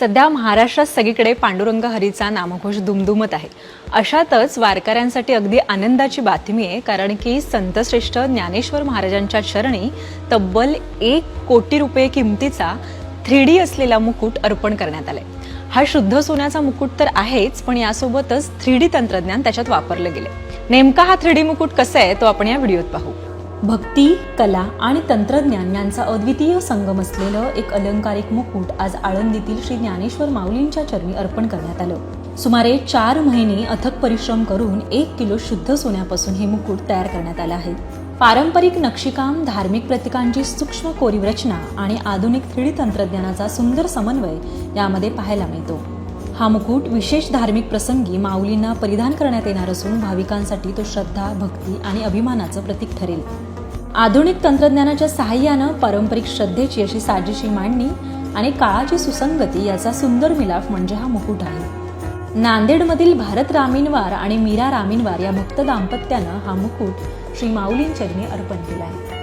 सध्या महाराष्ट्रात सगळीकडे पांडुरंग हरीचा नामघोष दुमदुमत आहे. अशातच वारकऱ्यांसाठी अगदी आनंदाची बातमी आहे कारण की संतश्रेष्ठ ज्ञानेश्वर महाराजांच्या चरणी तब्बल एक कोटी रुपये किमतीचा थ्री डी असलेला मुकुट अर्पण करण्यात आलाय. हा शुद्ध सोन्याचा मुकुट तर आहेच पण यासोबतच थ्री डी तंत्रज्ञान त्याच्यात वापरलं गेले नेमका हा थ्री डी मुकुट कसा आहे तो आपण या व्हिडिओत पाहू. भक्ती कला आणि तंत्रज्ञान यांचा अद्वितीय संगम असलेलं एक अलंकारिक मुकुट आज आळंदीतील श्री ज्ञानेश्वर माऊलींच्या चरणी अर्पण करण्यात आलं. सुमारे चार महिने अथक परिश्रम करून एक किलो शुद्ध सोन्यापासून हे मुकुट तयार करण्यात आलं आहे. पारंपरिक नक्षीकाम धार्मिक प्रतीकांची सूक्ष्म कोरीव रचना आणि आधुनिक थ्री तंत्रज्ञानाचा सुंदर समन्वय यामध्ये पाहायला मिळतो. हा मुकुट विशेष धार्मिक प्रसंगी माऊलींना परिधान करण्यात येणार असून भाविकांसाठी तो श्रद्धा भक्ती आणि अभिमानाचं प्रतीक ठरेल. आधुनिक तंत्रज्ञानाच्या सहाय्यानं पारंपरिक श्रद्धेची अशी साजेशी मांडणी आणि काळाची सुसंगती याचा सुंदर मिलाफ म्हणजे हा मुकुट आहे. नांदेडमधील भारत रामीनवार आणि मीरा रामीनवार या भक्त दाम्पत्यानं हा मुकुट श्री माऊलींचरणी अर्पण केला आहे